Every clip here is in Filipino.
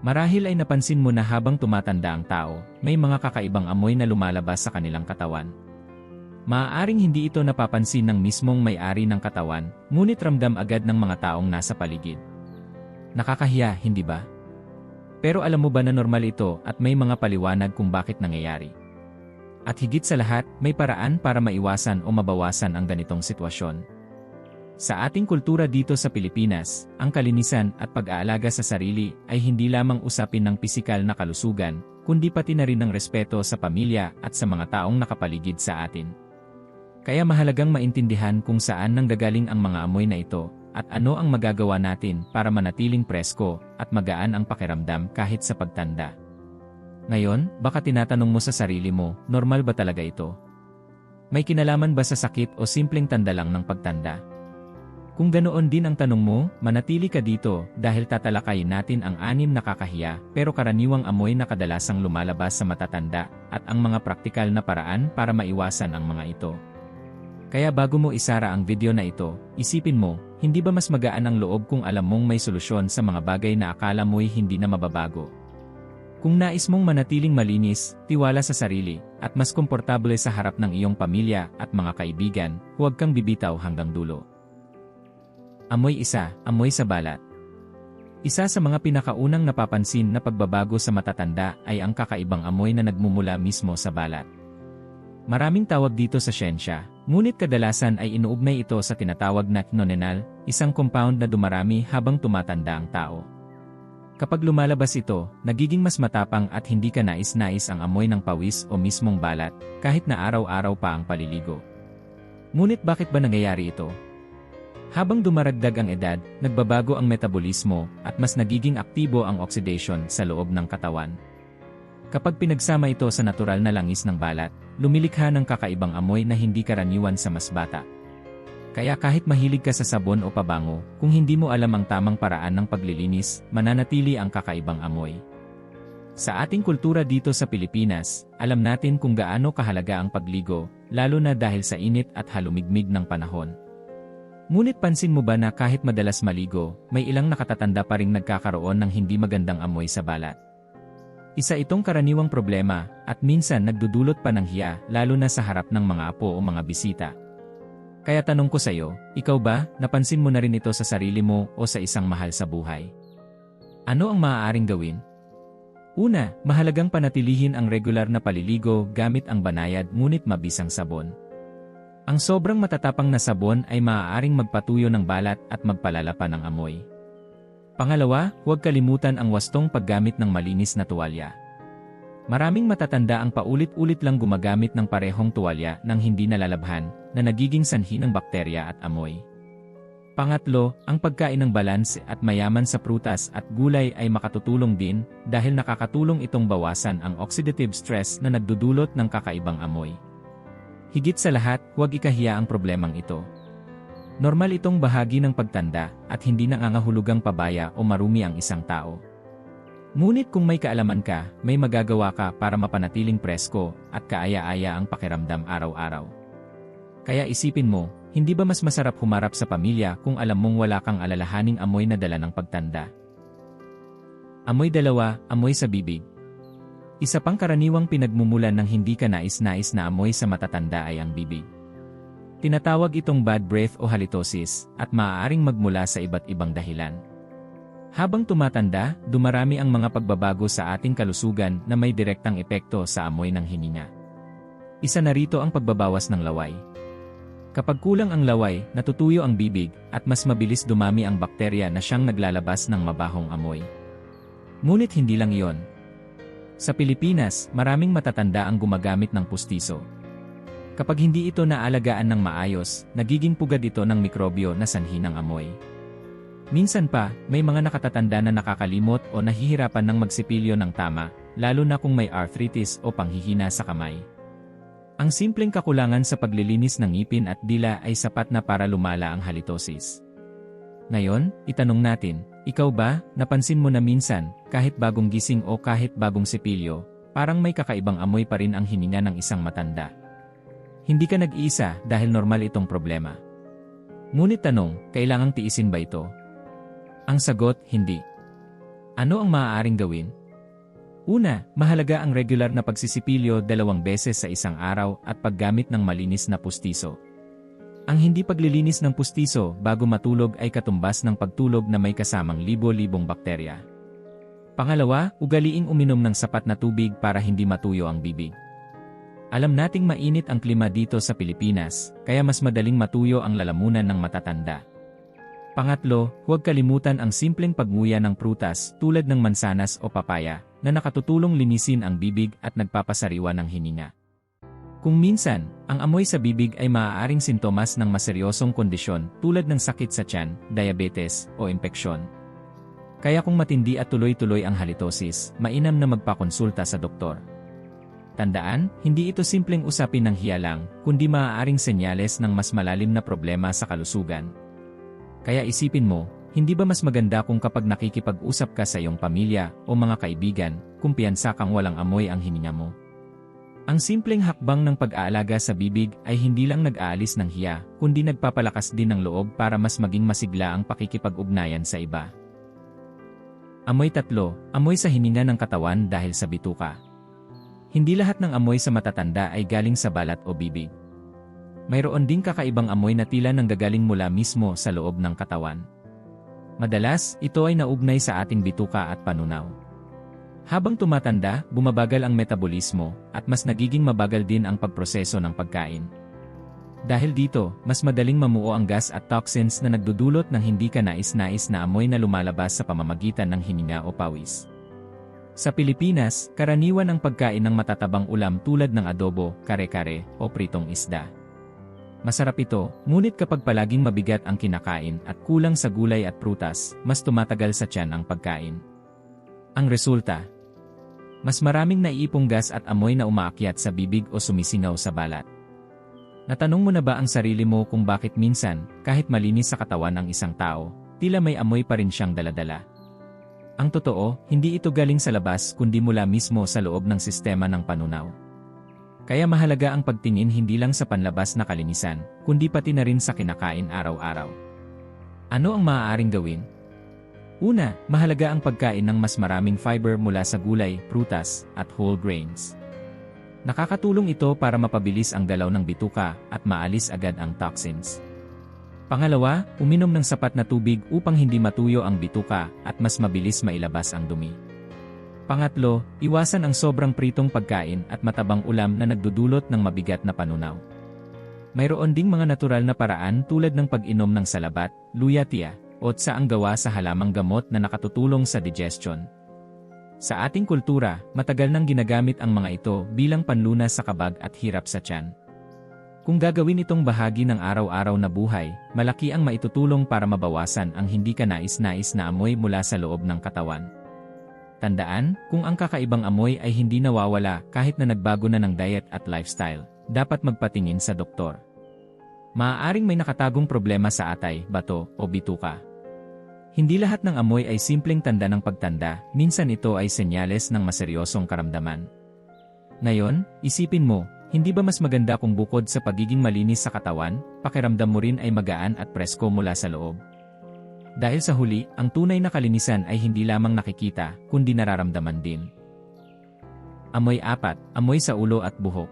Marahil ay napansin mo na habang tumatanda ang tao, may mga kakaibang amoy na lumalabas sa kanilang katawan. Maaaring hindi ito napapansin ng mismong may-ari ng katawan, ngunit ramdam agad ng mga taong nasa paligid. Nakakahiya, hindi ba? Pero alam mo ba na normal ito at may mga paliwanag kung bakit nangyayari? At higit sa lahat, may paraan para maiwasan o mabawasan ang ganitong sitwasyon. Sa ating kultura dito sa Pilipinas, ang kalinisan at pag-aalaga sa sarili ay hindi lamang usapin ng pisikal na kalusugan, kundi pati na rin ng respeto sa pamilya at sa mga taong nakapaligid sa atin. Kaya mahalagang maintindihan kung saan nanggagaling ang mga amoy na ito at ano ang magagawa natin para manatiling presko at magaan ang pakiramdam kahit sa pagtanda. Ngayon, baka tinatanong mo sa sarili mo, normal ba talaga ito? May kinalaman ba sa sakit o simpleng tanda lang ng pagtanda? Kung ganoon din ang tanong mo, manatili ka dito dahil tatalakayin natin ang anim na kakahiya pero karaniwang amoy na kadalasang lumalabas sa matatanda at ang mga praktikal na paraan para maiwasan ang mga ito. Kaya bago mo isara ang video na ito, isipin mo, hindi ba mas magaan ang loob kung alam mong may solusyon sa mga bagay na akala mo'y hindi na mababago? Kung nais mong manatiling malinis, tiwala sa sarili, at mas komportable sa harap ng iyong pamilya at mga kaibigan, huwag kang bibitaw hanggang dulo. Amoy isa, amoy sa balat. Isa sa mga pinakaunang napapansin na pagbabago sa matatanda ay ang kakaibang amoy na nagmumula mismo sa balat. Maraming tawag dito sa siyensya, ngunit kadalasan ay inuugnay ito sa tinatawag na nonenal, isang compound na dumarami habang tumatanda ang tao. Kapag lumalabas ito, nagiging mas matapang at hindi ka nais-nais ang amoy ng pawis o mismong balat, kahit na araw-araw pa ang paliligo. Ngunit bakit ba nangyayari ito? Habang dumaragdag ang edad, nagbabago ang metabolismo at mas nagiging aktibo ang oxidation sa loob ng katawan. Kapag pinagsama ito sa natural na langis ng balat, lumilikha ng kakaibang amoy na hindi karaniwan sa mas bata. Kaya kahit mahilig ka sa sabon o pabango, kung hindi mo alam ang tamang paraan ng paglilinis, mananatili ang kakaibang amoy. Sa ating kultura dito sa Pilipinas, alam natin kung gaano kahalaga ang pagligo, lalo na dahil sa init at halumigmig ng panahon. Ngunit pansin mo ba na kahit madalas maligo, may ilang nakatatanda pa ring nagkakaroon ng hindi magandang amoy sa balat? Isa itong karaniwang problema at minsan nagdudulot pa ng hiya lalo na sa harap ng mga apo o mga bisita. Kaya tanong ko sa iyo, ikaw ba, napansin mo na rin ito sa sarili mo o sa isang mahal sa buhay? Ano ang maaaring gawin? Una, mahalagang panatilihin ang regular na paliligo gamit ang banayad ngunit mabisang sabon. Ang sobrang matatapang na sabon ay maaaring magpatuyo ng balat at magpalala pa ng amoy. Pangalawa, huwag kalimutan ang wastong paggamit ng malinis na tuwalya. Maraming matatanda ang paulit-ulit lang gumagamit ng parehong tuwalya nang hindi nalalabhan na nagiging sanhi ng bakterya at amoy. Pangatlo, ang pagkain ng balanse at mayaman sa prutas at gulay ay makatutulong din dahil nakakatulong itong bawasan ang oxidative stress na nagdudulot ng kakaibang amoy. Higit sa lahat, huwag ikahiya ang problemang ito. Normal itong bahagi ng pagtanda at hindi nangangahulugang pabaya o marumi ang isang tao. Ngunit kung may kaalaman ka, may magagawa ka para mapanatiling presko at kaaya-aya ang pakiramdam araw-araw. Kaya isipin mo, hindi ba mas masarap humarap sa pamilya kung alam mong wala kang alalahaning amoy na dala ng pagtanda? Amoy dalawa, amoy sa bibig. Isa pang karaniwang pinagmumulan ng hindi ka nais-nais na amoy sa matatanda ay ang bibig. Tinatawag itong bad breath o halitosis at maaaring magmula sa iba't ibang dahilan. Habang tumatanda, dumarami ang mga pagbabago sa ating kalusugan na may direktang epekto sa amoy ng hininga. Isa na rito ang pagbabawas ng laway. Kapag kulang ang laway, natutuyo ang bibig at mas mabilis dumami ang bakterya na siyang naglalabas ng mabahong amoy. Ngunit hindi lang iyon, sa Pilipinas, maraming matatanda ang gumagamit ng pustiso. Kapag hindi ito naalagaan ng maayos, nagiging pugad ito ng mikrobyo na sanhi ng amoy. Minsan pa, may mga nakatatanda na nakakalimot o nahihirapan ng magsipilyo ng tama, lalo na kung may arthritis o panghihina sa kamay. Ang simpleng kakulangan sa paglilinis ng ngipin at dila ay sapat na para lumala ang halitosis. Ngayon, itanong natin, ikaw ba, napansin mo na minsan, kahit bagong gising o kahit bagong sipilyo, parang may kakaibang amoy pa rin ang hininga ng isang matanda. Hindi ka nag-iisa dahil normal itong problema. Ngunit tanong, kailangang tiisin ba ito? Ang sagot, hindi. Ano ang maaaring gawin? Una, mahalaga ang regular na pagsisipilyo dalawang beses sa isang araw at paggamit ng malinis na pustiso. Ang hindi paglilinis ng pustiso bago matulog ay katumbas ng pagtulog na may kasamang libo-libong bakterya. Pangalawa, ugaliing uminom ng sapat na tubig para hindi matuyo ang bibig. Alam nating mainit ang klima dito sa Pilipinas, kaya mas madaling matuyo ang lalamunan ng matatanda. Pangatlo, huwag kalimutan ang simpleng pagmuya ng prutas tulad ng mansanas o papaya na nakatutulong linisin ang bibig at nagpapasariwa ng hininga. Kung minsan, ang amoy sa bibig ay maaaring sintomas ng maseryosong kondisyon tulad ng sakit sa tiyan, diabetes, o impeksyon. Kaya kung matindi at tuloy-tuloy ang halitosis, mainam na magpakonsulta sa doktor. Tandaan, hindi ito simpleng usapin ng hiyalang, kundi maaaring senyales ng mas malalim na problema sa kalusugan. Kaya isipin mo, hindi ba mas maganda kung kapag nakikipag-usap ka sa iyong pamilya o mga kaibigan, kumpiyansa kang walang amoy ang hininga mo? Ang simpleng hakbang ng pag-aalaga sa bibig ay hindi lang nag-aalis ng hiya, kundi nagpapalakas din ng loob para mas maging masigla ang pakikipag-ugnayan sa iba. Amoy tatlo, amoy sa hininga ng katawan dahil sa bituka. Hindi lahat ng amoy sa matatanda ay galing sa balat o bibig. Mayroon ding kakaibang amoy na tila nang gagaling mula mismo sa loob ng katawan. Madalas, ito ay naugnay sa ating bituka at panunaw. Habang tumatanda, bumabagal ang metabolismo, at mas nagiging mabagal din ang pagproseso ng pagkain. Dahil dito, mas madaling mamuo ang gas at toxins na nagdudulot ng hindi ka nais-nais na amoy na lumalabas sa pamamagitan ng hininga o pawis. Sa Pilipinas, karaniwan ang pagkain ng matatabang ulam tulad ng adobo, kare-kare, o pritong isda. Masarap ito, ngunit kapag palaging mabigat ang kinakain at kulang sa gulay at prutas, mas tumatagal sa tiyan ang pagkain. Ang resulta, mas maraming naiipong gas at amoy na umaakyat sa bibig o sumisingaw sa balat. Natanong mo na ba ang sarili mo kung bakit minsan, kahit malinis sa katawan ang isang tao, tila may amoy pa rin siyang daladala? Ang totoo, hindi ito galing sa labas kundi mula mismo sa loob ng sistema ng panunaw. Kaya mahalaga ang pagtingin hindi lang sa panlabas na kalinisan, kundi pati na rin sa kinakain araw-araw. Ano ang maaaring gawin? Una, mahalaga ang pagkain ng mas maraming fiber mula sa gulay, prutas, at whole grains. Nakakatulong ito para mapabilis ang galaw ng bituka at maalis agad ang toxins. Pangalawa, uminom ng sapat na tubig upang hindi matuyo ang bituka at mas mabilis mailabas ang dumi. Pangatlo, iwasan ang sobrang pritong pagkain at matabang ulam na nagdudulot ng mabigat na panunaw. Mayroon ding mga natural na paraan tulad ng pag-inom ng salabat, luyatia, Otsa ang gawa sa halamang gamot na nakatutulong sa digestion. Sa ating kultura, matagal nang ginagamit ang mga ito bilang panlunas sa kabag at hirap sa tiyan. Kung gagawin itong bahagi ng araw-araw na buhay, malaki ang maitutulong para mabawasan ang hindi ka nais-nais na amoy mula sa loob ng katawan. Tandaan, kung ang kakaibang amoy ay hindi nawawala kahit na nagbago na ng diet at lifestyle, dapat magpatingin sa doktor. Maaaring may nakatagong problema sa atay, bato, o bituka. Hindi lahat ng amoy ay simpleng tanda ng pagtanda, minsan ito ay senyales ng maseryosong karamdaman. Ngayon, isipin mo, hindi ba mas maganda kung bukod sa pagiging malinis sa katawan, pakiramdam mo rin ay magaan at presko mula sa loob? Dahil sa huli, ang tunay na kalinisan ay hindi lamang nakikita, kundi nararamdaman din. Amoy apat, amoy sa ulo at buhok.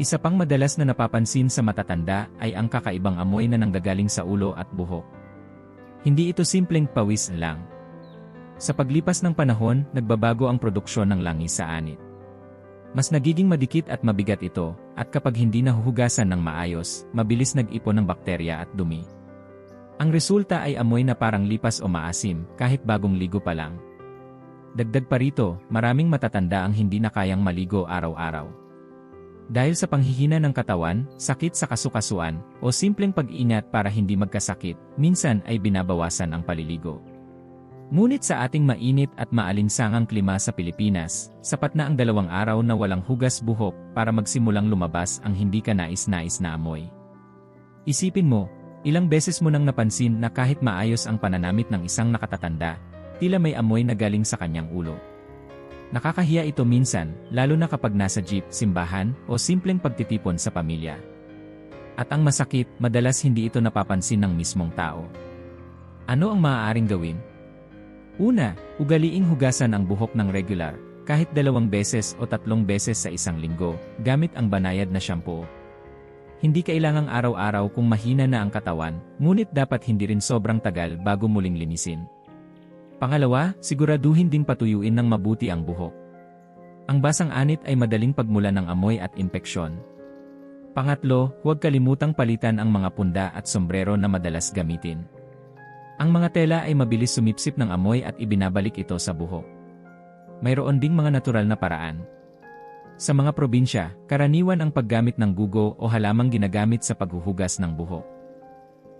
Isa pang madalas na napapansin sa matatanda ay ang kakaibang amoy na nanggagaling sa ulo at buhok. Hindi ito simpleng pawis lang. Sa paglipas ng panahon, nagbabago ang produksyon ng langis sa anit. Mas nagiging madikit at mabigat ito, at kapag hindi nahuhugasan ng maayos, mabilis nag-ipon ng bakterya at dumi. Ang resulta ay amoy na parang lipas o maasim, kahit bagong ligo pa lang. Dagdag pa rito, maraming matatanda ang hindi na kayang maligo araw-araw. Dahil sa panghihina ng katawan, sakit sa kasukasuan, o simpleng pag-ingat para hindi magkasakit, minsan ay binabawasan ang paliligo. Ngunit sa ating mainit at maalinsangang klima sa Pilipinas, sapat na ang dalawang araw na walang hugas buhok para magsimulang lumabas ang hindi ka nais-nais na amoy. Isipin mo, ilang beses mo nang napansin na kahit maayos ang pananamit ng isang nakatatanda, tila may amoy na galing sa kanyang ulo. Nakakahiya ito minsan, lalo na kapag nasa jeep, simbahan, o simpleng pagtitipon sa pamilya. At ang masakit, madalas hindi ito napapansin ng mismong tao. Ano ang maaaring gawin? Una, ugaliing hugasan ang buhok ng regular, kahit dalawang beses o tatlong beses sa isang linggo, gamit ang banayad na shampoo. Hindi kailangang araw-araw kung mahina na ang katawan, ngunit dapat hindi rin sobrang tagal bago muling linisin. Pangalawa, siguraduhin ding patuyuin ng mabuti ang buhok. Ang basang anit ay madaling pagmula ng amoy at impeksyon. Pangatlo, huwag kalimutang palitan ang mga punda at sombrero na madalas gamitin. Ang mga tela ay mabilis sumipsip ng amoy at ibinabalik ito sa buhok. Mayroon ding mga natural na paraan. Sa mga probinsya, karaniwan ang paggamit ng gugo o halamang ginagamit sa paghuhugas ng buhok.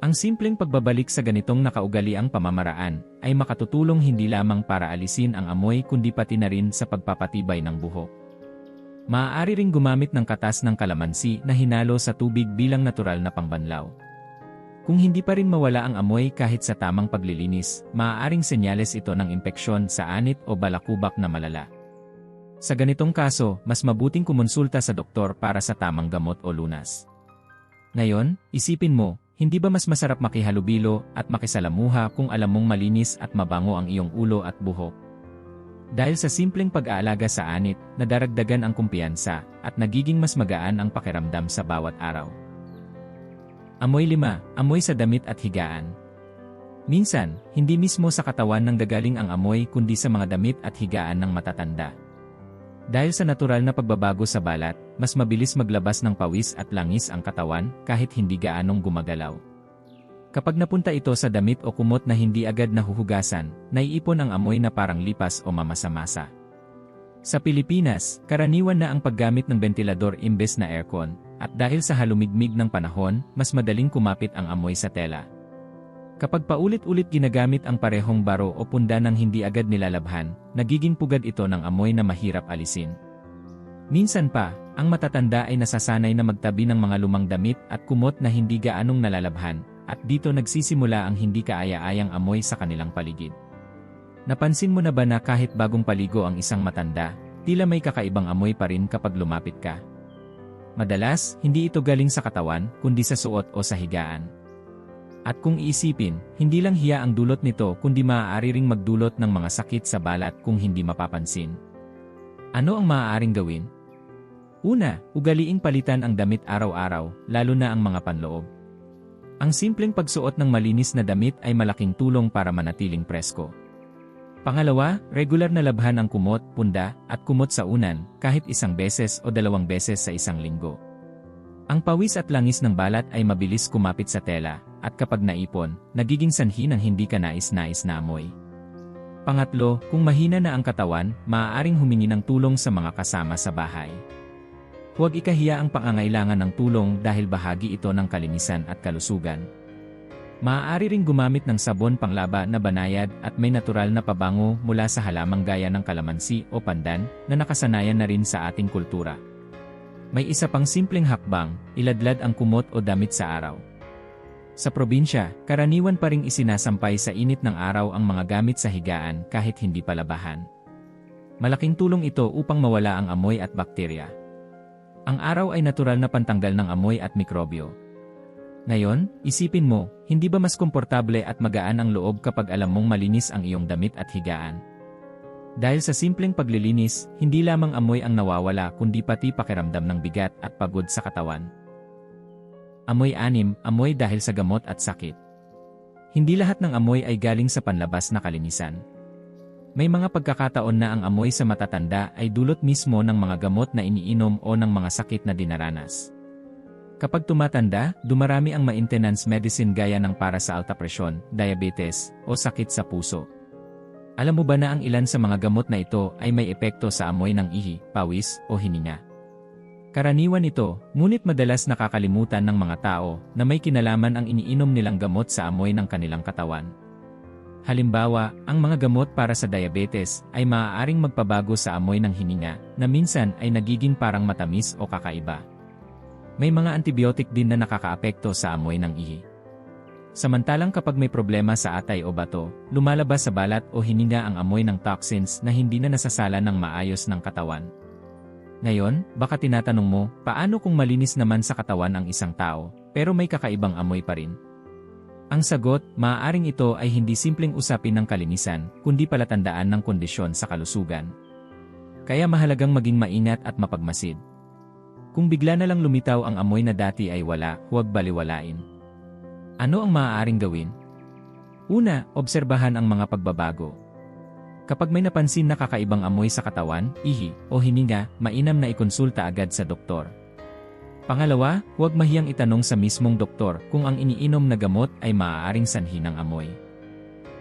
Ang simpleng pagbabalik sa ganitong nakaugaliang pamamaraan ay makatutulong hindi lamang para alisin ang amoy kundi pati na rin sa pagpapatibay ng buhok. Maaari ring gumamit ng katas ng kalamansi na hinalo sa tubig bilang natural na pangbanlaw. Kung hindi pa rin mawala ang amoy kahit sa tamang paglilinis, maaaring senyales ito ng impeksyon sa anit o balakubak na malala. Sa ganitong kaso, mas mabuting kumonsulta sa doktor para sa tamang gamot o lunas. Ngayon, isipin mo, hindi ba mas masarap makihalubilo at makisalamuha kung alam mong malinis at mabango ang iyong ulo at buhok? Dahil sa simpleng pag-aalaga sa anit, nadaragdagan ang kumpiyansa at nagiging mas magaan ang pakiramdam sa bawat araw. Amoy lima, amoy sa damit at higaan. Minsan, hindi mismo sa katawan ng gagaling ang amoy kundi sa mga damit at higaan ng matatanda. Dahil sa natural na pagbabago sa balat, mas mabilis maglabas ng pawis at langis ang katawan kahit hindi gaanong gumagalaw. Kapag napunta ito sa damit o kumot na hindi agad nahuhugasan, naiipon ang amoy na parang lipas o mamasa-masa. Sa Pilipinas, karaniwan na ang paggamit ng ventilador imbes na aircon, at dahil sa halumigmig ng panahon, mas madaling kumapit ang amoy sa tela. Kapag paulit-ulit ginagamit ang parehong baro o punda ng hindi agad nilalabhan, nagiging pugad ito ng amoy na mahirap alisin. Minsan pa, ang matatanda ay nasasanay na magtabi ng mga lumang damit at kumot na hindi gaanong nalalabhan, at dito nagsisimula ang hindi kaaya-ayang amoy sa kanilang paligid. Napansin mo na ba na kahit bagong paligo ang isang matanda, tila may kakaibang amoy pa rin kapag lumapit ka? Madalas, hindi ito galing sa katawan, kundi sa suot o sa higaan. At kung iisipin, hindi lang hiya ang dulot nito kundi maaari ring magdulot ng mga sakit sa balat kung hindi mapapansin. Ano ang maaaring gawin? Una, ugaliing palitan ang damit araw-araw, lalo na ang mga panloob. Ang simpleng pagsuot ng malinis na damit ay malaking tulong para manatiling presko. Pangalawa, regular na labhan ang kumot, punda, at kumot sa unan, kahit isang beses o dalawang beses sa isang linggo. Ang pawis at langis ng balat ay mabilis kumapit sa tela, at kapag naipon, nagiging sanhi ng hindi ka nais-nais na amoy. Pangatlo, kung mahina na ang katawan, maaaring humingi ng tulong sa mga kasama sa bahay. Huwag ikahiya ang pangangailangan ng tulong dahil bahagi ito ng kalinisan at kalusugan. Maaari ring gumamit ng sabon panglaba na banayad at may natural na pabango mula sa halamang gaya ng kalamansi o pandan na nakasanayan na rin sa ating kultura. May isa pang simpleng hakbang, iladlad ang kumot o damit sa araw. Sa probinsya, karaniwan pa ring isinasampay sa init ng araw ang mga gamit sa higaan kahit hindi palabahan. Malaking tulong ito upang mawala ang amoy at bakterya. Ang araw ay natural na pantanggal ng amoy at mikrobyo. Ngayon, isipin mo, hindi ba mas komportable at magaan ang loob kapag alam mong malinis ang iyong damit at higaan? Dahil sa simpleng paglilinis, hindi lamang amoy ang nawawala kundi pati pakiramdam ng bigat at pagod sa katawan. Amoy anim, amoy dahil sa gamot at sakit. Hindi lahat ng amoy ay galing sa panlabas na kalinisan. May mga pagkakataon na ang amoy sa matatanda ay dulot mismo ng mga gamot na iniinom o ng mga sakit na dinaranas. Kapag tumatanda, dumarami ang maintenance medicine gaya ng para sa alta presyon, diabetes, o sakit sa puso. Alam mo ba na ang ilan sa mga gamot na ito ay may epekto sa amoy ng ihi, pawis, o hininga? Karaniwan ito, ngunit madalas nakakalimutan ng mga tao na may kinalaman ang iniinom nilang gamot sa amoy ng kanilang katawan. Halimbawa, ang mga gamot para sa diabetes ay maaaring magpabago sa amoy ng hininga na minsan ay nagiging parang matamis o kakaiba. May mga antibiotic din na nakakaapekto sa amoy ng ihi. Samantalang kapag may problema sa atay o bato, lumalabas sa balat o hininga ang amoy ng toxins na hindi na nasasala ng maayos ng katawan. Ngayon, baka tinatanong mo, paano kung malinis naman sa katawan ang isang tao, pero may kakaibang amoy pa rin? Ang sagot, maaaring ito ay hindi simpleng usapin ng kalinisan, kundi palatandaan ng kondisyon sa kalusugan. Kaya mahalagang maging maingat at mapagmasid. Kung bigla na lang lumitaw ang amoy na dati ay wala, huwag baliwalain. Ano ang maaaring gawin? Una, obserbahan ang mga pagbabago. Kapag may napansin na kakaibang amoy sa katawan, ihi, o hininga, mainam na ikonsulta agad sa doktor. Pangalawa, huwag mahiyang itanong sa mismong doktor kung ang iniinom na gamot ay maaaring sanhi ng amoy.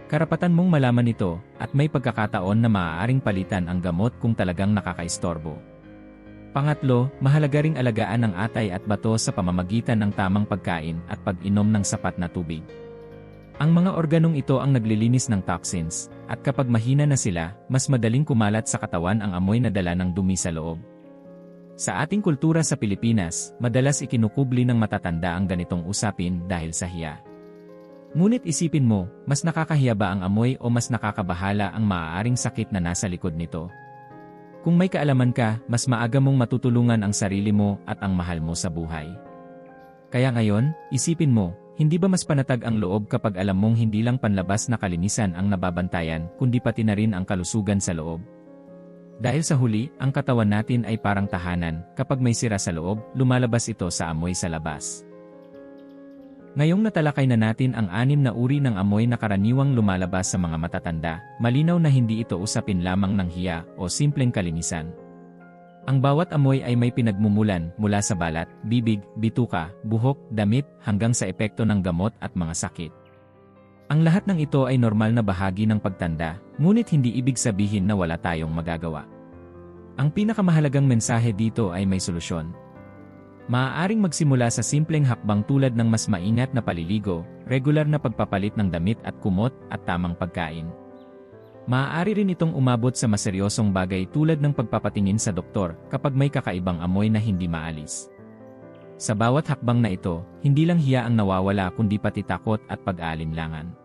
Karapatan mong malaman ito at may pagkakataon na maaaring palitan ang gamot kung talagang nakakaistorbo. Pangatlo, mahalaga ring alagaan ang atay at bato sa pamamagitan ng tamang pagkain at pag-inom ng sapat na tubig. Ang mga organong ito ang naglilinis ng toxins, at kapag mahina na sila, mas madaling kumalat sa katawan ang amoy na dala ng dumi sa loob. Sa ating kultura sa Pilipinas, madalas ikinukubli ng matatanda ang ganitong usapin dahil sa hiya. Ngunit isipin mo, mas nakakahiya ba ang amoy o mas nakakabahala ang maaaring sakit na nasa likod nito? Kung may kaalaman ka, mas maaga mong matutulungan ang sarili mo at ang mahal mo sa buhay. Kaya ngayon, isipin mo, hindi ba mas panatag ang loob kapag alam mong hindi lang panlabas na kalinisan ang nababantayan, kundi pati na rin ang kalusugan sa loob? Dahil sa huli, ang katawan natin ay parang tahanan, kapag may sira sa loob, lumalabas ito sa amoy sa labas. Ngayong natalakay na natin ang anim na uri ng amoy na karaniwang lumalabas sa mga matatanda, malinaw na hindi ito usapin lamang ng hiya o simpleng kalinisan. Ang bawat amoy ay may pinagmumulan mula sa balat, bibig, bituka, buhok, damit, hanggang sa epekto ng gamot at mga sakit. Ang lahat ng ito ay normal na bahagi ng pagtanda, ngunit hindi ibig sabihin na wala tayong magagawa. Ang pinakamahalagang mensahe dito ay may solusyon. Maaaring magsimula sa simpleng hakbang tulad ng mas maingat na paliligo, regular na pagpapalit ng damit at kumot, at tamang pagkain. Maaari rin itong umabot sa maseryosong bagay tulad ng pagpapatingin sa doktor kapag may kakaibang amoy na hindi maalis. Sa bawat hakbang na ito, hindi lang hiya ang nawawala kundi pati takot at pag-aalinlangan.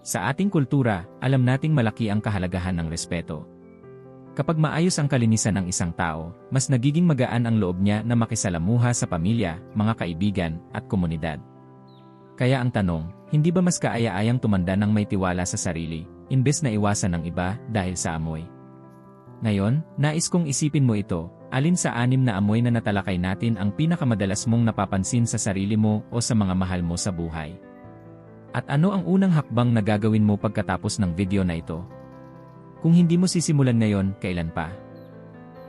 Sa ating kultura, alam nating malaki ang kahalagahan ng respeto. Kapag maayos ang kalinisan ng isang tao, mas nagiging magaan ang loob niya na makisalamuha sa pamilya, mga kaibigan, at komunidad. Kaya ang tanong, hindi ba mas kaaya-ayang tumanda ng may tiwala sa sarili, imbes na iwasan ng iba dahil sa amoy. Ngayon, nais kong isipin mo ito, alin sa anim na amoy na natalakay natin ang pinakamadalas mong napapansin sa sarili mo o sa mga mahal mo sa buhay. At ano ang unang hakbang na gagawin mo pagkatapos ng video na ito? Kung hindi mo sisimulan ngayon, kailan pa?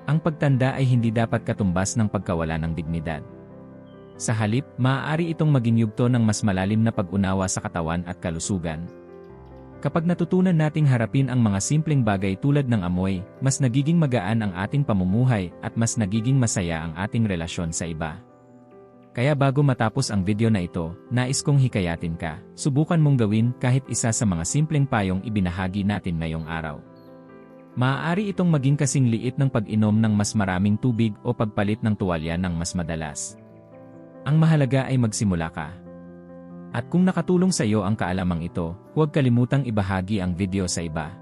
Ang pagtanda ay hindi dapat katumbas ng pagkawala ng dignidad. Sa halip, maaari itong maging yugto ng mas malalim na pag-unawa sa katawan at kalusugan. Kapag natutunan nating harapin ang mga simpleng bagay tulad ng amoy, mas nagiging magaan ang ating pamumuhay at mas nagiging masaya ang ating relasyon sa iba. Kaya bago matapos ang video na ito, nais kong hikayatin ka, subukan mong gawin kahit isa sa mga simpleng payong ibinahagi natin ngayong araw. Maaari itong maging kasing liit ng pag-inom ng mas maraming tubig o pagpalit ng tuwalya ng mas madalas. Ang mahalaga ay magsimula ka. At kung nakatulong sa iyo ang kaalamang ito, huwag kalimutang ibahagi ang video sa iba.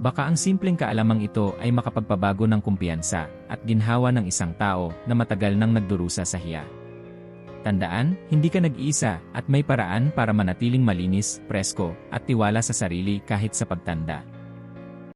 Baka ang simpleng kaalamang ito ay makapagpabago ng kumpiyansa at ginhawa ng isang tao na matagal nang nagdurusa sa hiya. Tandaan, hindi ka nag-iisa at may paraan para manatiling malinis, presko, at tiwala sa sarili kahit sa pagtanda.